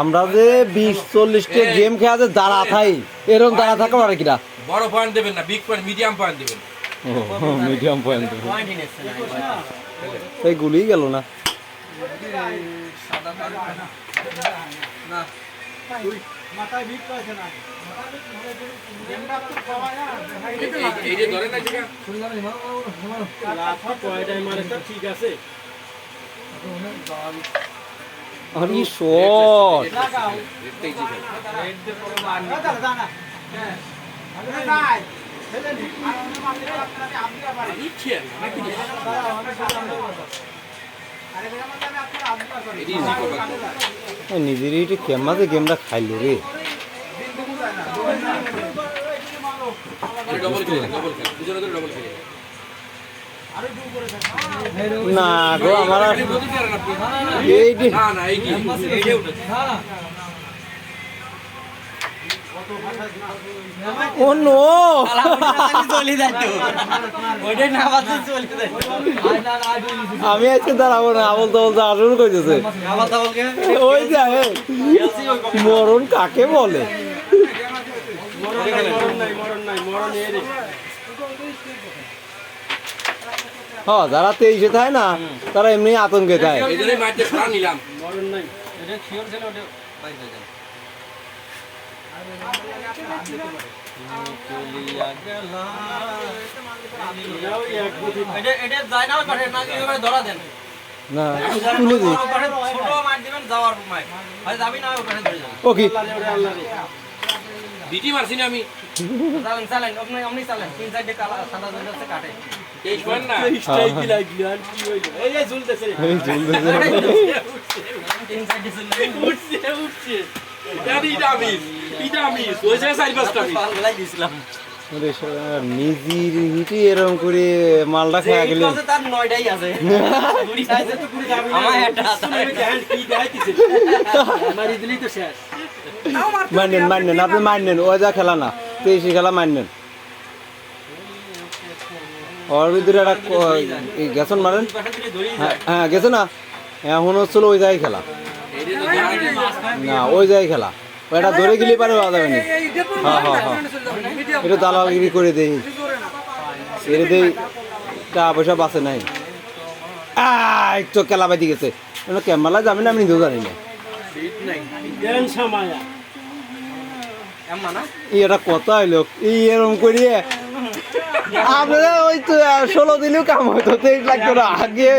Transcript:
আমরা যে বিশ চল্লিশটা গেম খেলা যে দাঁড়া থাই এরকম দাঁড়া থাকা পারে কিনা বড় পয়েন্ট দেবেন না বিগ পয়েন্ট মিডিয়াম পয়েন্ট দেবেন। মিডিয়াম পয়েন্ট এই গুলি গেল না। এই যে ধরেন না। যেটা আরে শট। নিজের এইটা কেমাতে গেমটা খাইলো রে। ডবল খেলে ডবল খেলে। ডবল খেলে। না গো আমার না না এই কি? ও নো আমি আজকে দাঁড়াবো না আবল তো বলতে আসুন কইতেছে। ওই যে মরণ কাকে বলে? হ্যাঁ যারা তেইশে থাকে না তারা এমনি আতঙ্কে থাকে এই বিটি মারছি না আমি। তেইশ পয়েন্ট না। এই ঝুলতেছে। জানি এটা মিস এটা মিস হয়েছে চার পাঁচটা মিস আরে শালা, নিজের হিটি এরকম করে মালটা খাওয়া গেলে তার নয়টাই আছে। আমার একটা মানেন মানেন আপনি মানেন ওই যা খেলা না তেইশে খেলা মানেন ওর ভিতরে একটা গেছন মারেন? হ্যাঁ হ্যাঁ গেছে না? এখন হচ্ছিল, ওই জায়গায় খেলা। না, ওই জায়গায় খেলা। ধরে গেলে পারে যাবে না। হ্যাঁ হ্যাঁ হ্যাঁ। এটা দালালগিরি করে দেই। ছেড়ে দেই টাকা পয়সা বাঁচে নাই। একটু খেলা বাদি গেছে। যাবে না, আমি নিজেও জানি না। কথা হইল এরকম করিয়ে আপনারা ওই তো ষোলো দিনও কাম হতো তেইশ লাখ টাকা আগে